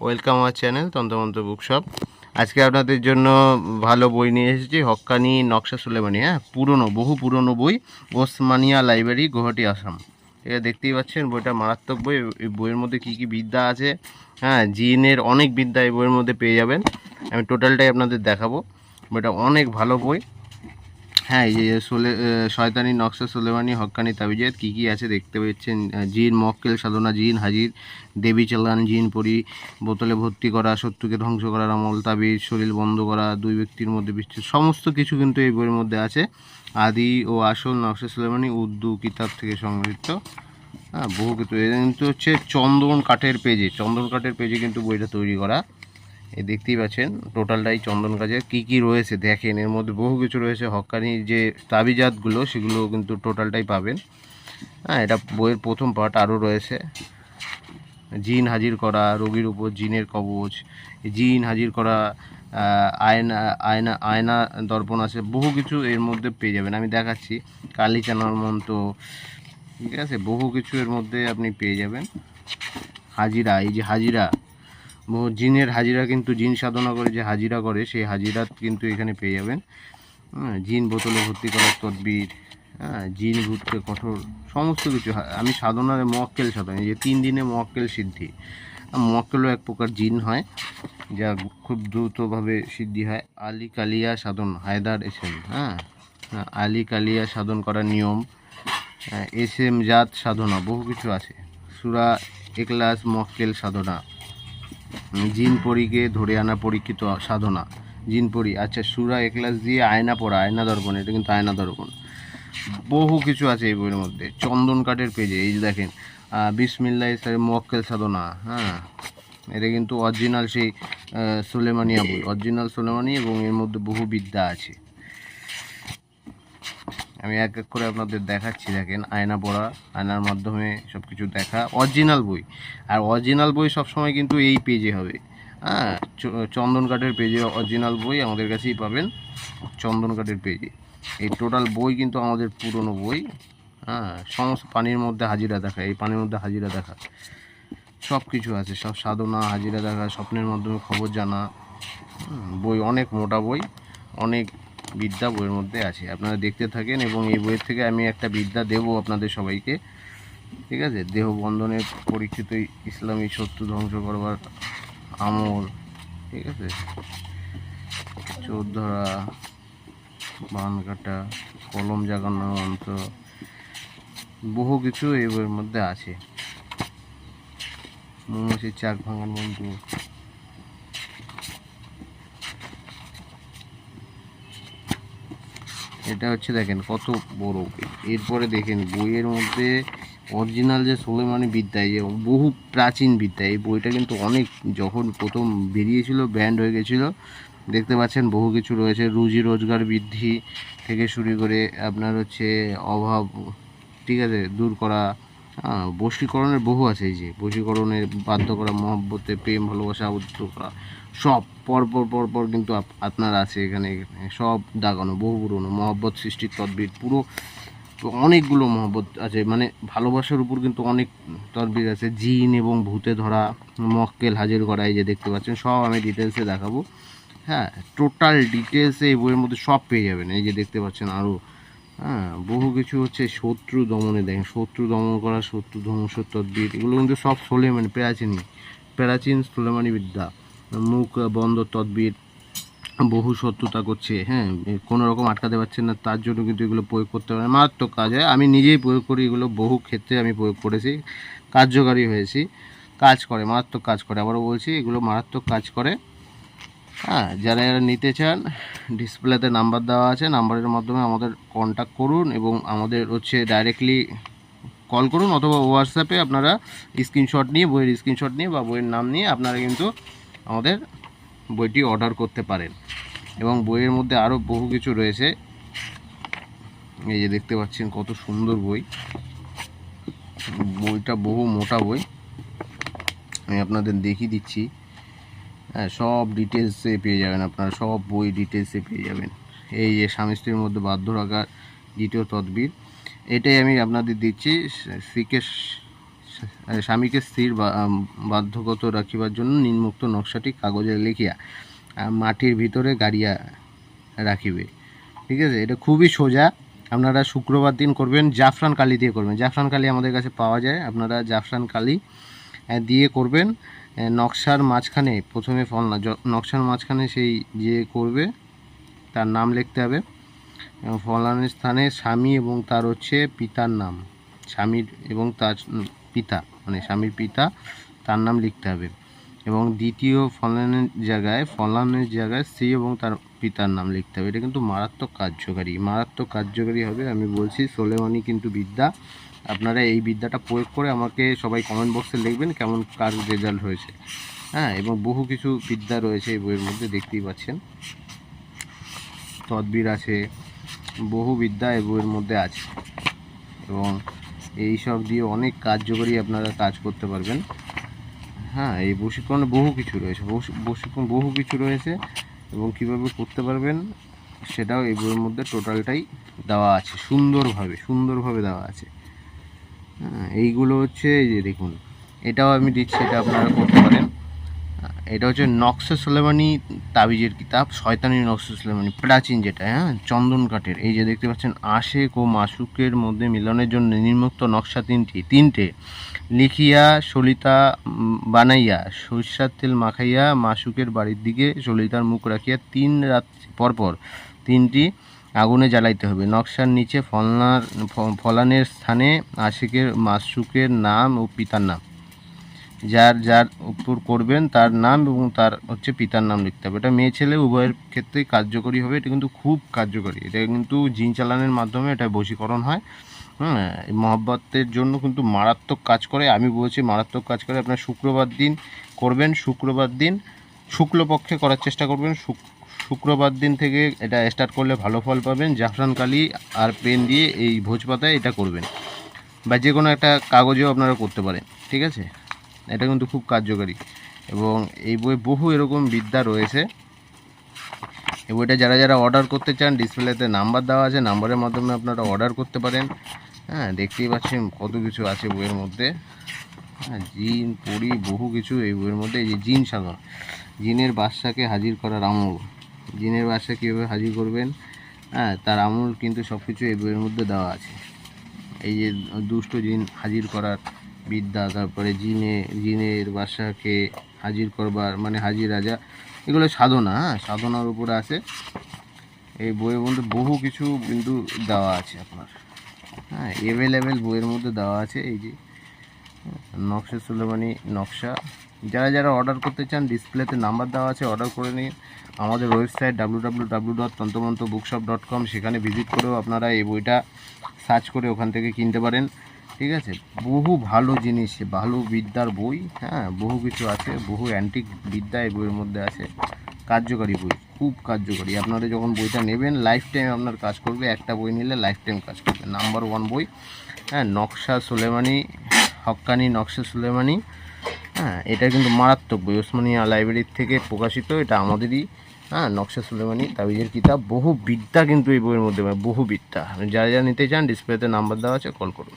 Welcome আমার channel তন্ত্রমন্ত্র bookshop আজকে আপনাদের জন্য ভালো বই নিয়ে এসেছি, হক্কানি নকশা সুলেমানি হ্যাঁ? পুরনো, বহু পুরনো বই, ওসমানিয়া লাইব্রেরি, গুয়াহাটি আসাম। এটা দেখতেই পাচ্ছেন, বইটা মারাত্মক বই। এই বইয়ের মধ্যে কি কি বিদ্যা আছে হ্যাঁ? জিনের অনেক বিদ্যা এই বইয়ের মধ্যে পেয়ে যাবেন। আমি টোটালটাই আপনাদের দেখাবো। বইটা অনেক ভালো বই। হ্যাঁ এই যে সোলে শয়তানি নকশা সোলেমানি হক্কানি তাবিজাত, কী কী আছে দেখতে পাচ্ছেন জিন মক্কেল, সাধনা জিন, হাজির, দেবী চালান জিন, পরি, বোতলে ভর্তি করা, শত্রুকে ধ্বংস করার আমল, তাবিজ, শরীর বন্ধ করা, দুই ব্যক্তির মধ্যে বৃষ্টি সমস্ত কিছু কিন্তু এই বইয়ের মধ্যে আছে। আদি ও আসল নকশা সুলেমানি উর্দু কিতাব থেকে সংগৃহীত। হ্যাঁ বহু কিছু। এটা কিন্তু হচ্ছে চন্দন কাঠের পেজে, চন্দন কাঠের পেজে কিন্তু বইটা তৈরি করা। এই দেখতেই পাচ্ছেন, টোটালটাই চন্দন কাজের কী কী রয়েছে দেখেন, এর মধ্যে বহু কিছু রয়েছে হক্কানির যে তাবিজাতগুলো সেগুলো কিন্তু টোটালটাই পাবেন। হ্যাঁ এটা বইয়ের প্রথম পার্ট আরও রয়েছে। জিন হাজির করা, রোগীর উপর জিনের কবচ, জিন হাজির করা আয়না আয়না আয়না দর্পণ আছে, বহু কিছু এর মধ্যে পেয়ে যাবেন। আমি দেখাচ্ছি, কালী চানার মন্ত্র, ঠিক আছে? বহু কিছু এর মধ্যে আপনি পেয়ে যাবেন। হাজিরা, এই যে হাজিরা জিনের হাজিরা কিন্তু জিন সাধনা করে যে হাজিরা করে সেই হাজিরা কিন্তু এখানে পেয়ে যাবেন। হ্যাঁ, জিন বোতলে ভর্তি করার তদবির হ্যাঁ জিন ভূতকে কঠোর সমস্ত কিছু। হা- আমি সাধনার মক্কেল সাধনা যে তিন দিনে মক্কেল সিদ্ধি। মক্কেলও এক প্রকার জিন হয় যা খুব দ্রুতভাবে সিদ্ধি হয়। আলী কালিয়া সাধন হায়দার এসেন হ্যাঁ হ্যাঁ, আলী কালিয়া সাধন করার নিয়ম এস এম জাত সাধনা বহু কিছু আছে। সুরা একলাস মক্কেল সাধনা। জিন পরীকে ধরে আনা পরীক্ষিত সাধনা। জিন পরি আচ্ছা সুরা একলাস দিয়ে আয়না পড়া, আয়না দর্পণ, এটা কিন্তু আয়না দর্পণ। বহু কিছু আছে এই বইয়ের মধ্যে, চন্দন কাঠের পেজে, এই যে দেখেন বিসমিল্লা ইসলামের মোয়াক্কেল সাধনা হ্যাঁ এটা কিন্তু অরিজিনাল সেই সুলেমানিয়া বই অরিজিনাল সুলেমানি এবং এর মধ্যে বহু বিদ্যা আছে। আমি এক এক করে আপনাদের দেখাচ্ছি, দেখেন, আয়না পড়া, আয়নার মাধ্যমে সব কিছু দেখা। অরিজিনাল বই। আর অরিজিনাল বই সবসময় কিন্তু এই পেজে হবে। হ্যাঁ চন্দন কাঠের পেজে অরিজিনাল বই আমাদের কাছেই পাবেন। চন্দন কাঠের পেজে এই টোটাল বই কিন্তু আমাদের পুরনো বই। হ্যাঁ সমস্ত পানির মধ্যে হাজিরা দেখা, এই পানির মধ্যে হাজিরা দেখা। সব কিছু আছে, সব সাধনা, হাজিরা দেখা, স্বপ্নের মাধ্যমে খবর জানা। বই অনেক মোটা বই, অনেক বিদ্যা বইয়ের মধ্যে আছে। আপনারা দেখতে থাকেন এবং এই বইয়ের থেকে আমি একটা বিদ্যা দেবো আপনাদের সবাইকে। ঠিক আছে? দেহ বন্ধনের পরীক্ষিত ইসলামী শত্রু ধ্বংস করবার আমল। ঠিক আছে? চোর বান কাটা কলম জাগানোর অন্ত, বহু কিছু এই বইয়ের মধ্যে আছে। মৌমাছির চাক ভাঙার মন্ত্র এটা হচ্ছে দেখেন কত বড়। এরপরে দেখেন বইয়ের মধ্যে অরিজিনাল যে সোলেমানি বিদ্যা যে বহু প্রাচীন বিদ্যা, এই বইটা কিন্তু অনেক যখন প্রথম বেরিয়েছিল ব্যান্ড হয়ে গেছিল, দেখতে পাচ্ছেন বহু কিছু রয়েছে, রুজি রোজগার বৃদ্ধি থেকে শুরু করে আপনার হচ্ছে অভাব, ঠিক আছে, দূর করা বশীকরণের বহু আছে এই যে, বশীকরণের বাধ্য করা, মহব্বতে, প্রেম, ভালোবাসা, আবদ্ধ করা, সব পরপর পর পর পর কিন্তু আপ- আপনার আছে এখানে সব দাগানো, বহু পুরনো, মহব্বত, সৃষ্টির তদবির, পুরো অনেকগুলো মহব্বত আছে। মানে ভালোবাসার উপর কিন্তু অনেক তদবির আছে। জিন এবং ভূতে ধরা, মক্কেল হাজির করা, এই যে দেখতে পাচ্ছেন, সব আমি ডিটেলসে দেখাবো। হ্যাঁ টোটাল ডিটেলসে এই বইয়ের মধ্যে সব পেয়ে যাবেন। এই যে দেখতে পাচ্ছেন আরও হ্যাঁ বহু কিছু হচ্ছে শত্রু দমনে দেখেন, শত্রু দমন করা, শত্রু ধ্বংস তদ্বির এগুলো কিন্তু সব সোলেমানি প্রাচীনই প্রাচীন সোলেমানি বিদ্যা। মুখ বন্ধ তদ্বির, বহু শত্রুতা করছে হ্যাঁ কোনো রকম আটকাতে পারছেন না, তার জন্য কিন্তু এগুলো প্রয়োগ করতে পারে মারাত্মক কাজ হয়, আমি নিজেই প্রয়োগ করি, এগুলো বহু ক্ষেত্রে আমি প্রয়োগ করেছি, কার্যকারী হয়েছি, কাজ করে, মারাত্মক কাজ করে, আবারও বলছি, এগুলো মারাত্মক কাজ করে। হ্যাঁ যারা যারা নিতে চান ডিসপ্লেতে নাম্বার দেওয়া আছে নাম্বারের মাধ্যমে আমাদের কন্ট্যাক্ট করুন এবং আমাদের হচ্ছে ডাইরেক্টলি কল করুন অথবা হোয়াটসঅ্যাপে আপনারা স্ক্রিনশট নিয়ে, বইয়ের স্ক্রিনশট নিয়ে বা বইয়ের নাম নিয়ে আপনারা কিন্তু আমাদের বইটি অর্ডার করতে পারেন। এবং বইয়ের মধ্যে আরও বহু কিছু রয়েছে। এই যে দেখতে পাচ্ছেন কত সুন্দর বই। বইটা বহু মোটা বই। আমি আপনাদের দেখিয়ে দিচ্ছি। হ্যাঁ সব ডিটেলসে পেয়ে যাবেন আপনারা সব বই ডিটেলসে পেয়ে যাবেন। এই যে স্বামী স্ত্রীর মধ্যে বাধ্য রাখার দ্বিতীয় তদবির এটাই আমি আপনাদের দিচ্ছি। আহ, স্বামীকে স্থির বাধ্যগত রাখিবার জন্য নিম্নোক্ত নকশাটি কাগজে লিখিয়া মাটির ভিতরে গাড়িয়া রাখিবে। ঠিক আছে? এটা খুবই সোজা। আপনারা শুক্রবার দিন করবেন জাফরান কালি দিয়ে করবেন। জাফরান কালি আমাদের কাছে পাওয়া যায়। আপনারা জাফরান কালি দিয়ে করবেন। নকশার মাঝখানে প্রথমে ফল না নকশার মাঝখানে সেই যে করবে, তার নাম লিখতে হবে। এবং ফলানের স্থানে স্বামী এবং তার হচ্ছে পিতার নাম। স্বামীর এবং তার পিতা মানে স্বামীর পিতা, তার নাম লিখতে হবে। এবং দ্বিতীয় ফলানের জায়গায় ফলানের জায়গায় স্ত্রী এবং তার পিতার নাম লিখতে হবে। এটা কিন্তু মারাত্মক কার্যকারী। মারাত্মক কার্যকারী হবে, আমি বলছি, সোলেমানি কিন্তু বিদ্যা। আপনারা এই বিদ্যাটা প্রয়োগ করে আমাকে সবাই কমেন্ট বক্সে লিখবেন কেমন কার রেজাল্ট হয়েছে। হ্যাঁ এবং বহু কিছু বিদ্যা রয়েছে এই বইয়ের মধ্যে দেখতেই পাচ্ছেন। তদবির আছে, বহু বিদ্যা এই বইয়ের মধ্যে আছে। এবং এই সব দিয়ে অনেক কার্যকরী আপনারা কাজ করতে পারবেন। হ্যাঁ এই প্রশিক্ষণে বহু কিছু রয়েছে প্রশিক্ষণ বহু কিছু রয়েছে। এবং কীভাবে করতে পারবেন সেটাও এই বইয়ের মধ্যে টোটালটাই দেওয়া আছে, সুন্দরভাবে সুন্দরভাবে দেওয়া আছে। এইগুলো হচ্ছে এই যে দেখুন, এটাও আমি দিচ্ছি, এটা আপনারা করতে পারেন। এটা হচ্ছে নকশা সুলেমানি তাবিজের কিতাব, শয়তানি নকশা সুলেমানি, প্রাচীন যেটা হ্যাঁ চন্দন কাঠের। এই যে দেখতে পাচ্ছেন, আশেক ও মাসুকের মধ্যে মিলনের জন্য নির্মুক্ত নকশা তিনটি, তিনটে। লিখিয়া, সলিতা বানাইয়া, সরিষার তেল মাখাইয়া মাসুকের বাড়ির দিকে সলিতার মুখ রাখিয়া তিন রাত, পরপর তিনটি আগুনে জ্বালাইতে হবে। নকশার নিচে ফলনার ফলানের স্থানে আশিকের মাসুকের নাম ও পিতার নাম। যার যার উপর করবেন তার নাম এবং তার হচ্ছে পিতার নাম লিখতে হবে। এটা মেয়ে ছেলে উভয়ের ক্ষেত্রেই কার্যকরী হবে। এটা কিন্তু খুব কার্যকরী। এটা কিন্তু জিন চালানের মাধ্যমে এটা বশীকরণ হয়। হ্যাঁ মহব্বতের জন্য কিন্তু মারাত্মক কাজ করে। আমি বলছি মারাত্মক কাজ করে। আপনার শুক্রবার দিন করবেন। শুক্রবার দিন শুক্লপক্ষে করার চেষ্টা করবেন। শুক- শুক্রবার দিন থেকে এটা স্টার্ট করলে ভালো ফল পাবেন। জাফরান কালি আর পেন দিয়ে এই ভোজ পাতায় এটা করবেন। বা যে কোনো একটা কাগজেও আপনারা করতে পারেন, ঠিক আছে? এটা কিন্তু খুব কার্যকারী। এবং এই বই বহু এরকম বিদ্যা রয়েছে। এই বইটা যারা যারা অর্ডার করতে চান ডিসপ্লেতে নাম্বার দেওয়া আছে নাম্বারের মাধ্যমে আপনারা অর্ডার করতে পারেন। হ্যাঁ দেখতেই পাচ্ছেন কত কিছু আছে বইয়ের মধ্যে। হ্যাঁ জিন পড়ি বহু কিছু এই বইয়ের মধ্যে। এই যে জিন সাধন জিনের বাদশাকে হাজির করার আমল জিনের বাদশা কীভাবে হাজির করবেন? হ্যাঁ তার আমল কিন্তু সব কিছু এই বইয়ের মধ্যে দেওয়া আছে। এই যে দুষ্ট জিন হাজির করার বিদ্যা, তারপরে জিনে, জিনের বাসাকে হাজির করবার মানে হাজির রাজা, এগুলো সাধনা হ্যাঁ সাধনার উপরে আছে। এই বইয়ের মধ্যে বহু কিছু কিন্তু দেওয়া আছে আপনার। হ্যাঁ অ্যাভেলেবেল বইয়ের মধ্যে দেওয়া আছে এই যে, নকশা সুলেমানি নকশা। যারা যারা অর্ডার করতে চান ডিসপ্লেতে নাম্বার দেওয়া আছে অর্ডার করে নিন। আমাদের ওয়েবসাইট ডাব্লু সেখানে ভিজিট করেও আপনারা এই বইটা সার্চ করে ওখান থেকে কিনতে পারেন। ঠিক আছে? বহু ভালো জিনিস, ভালো বিদ্যার বই হ্যাঁ বহু কিছু আছে, বহু অ্যান্টিক বিদ্যা এই বইয়ের মধ্যে আছে। কার্যকারী বই, খুব কার্যকারী। আপনারা যখন বইটা নেবেন লাইফ টাইম আপনার কাজ করবে। একটা বই নিলে লাইফ টাইম কাজ করবে। নাম্বার ওয়ান বই হ্যাঁ নকশা সুলেমানি হক্কানি নকশা সুলেমানি হ্যাঁ এটা কিন্তু মারাত্মক। বই ওসমানিয়া লাইব্রেরির থেকে প্রকাশিত, এটা আমাদেরই হ্যাঁ নকশা সুলেমানি তাবিজের কিতাব। বহু বিদ্যা কিন্তু এই বইয়ের মধ্যে বহু বিদ্যা। যারা যারা নিতে চান ডিসপ্লেতে নাম্বার দেওয়া আছে কল করুন।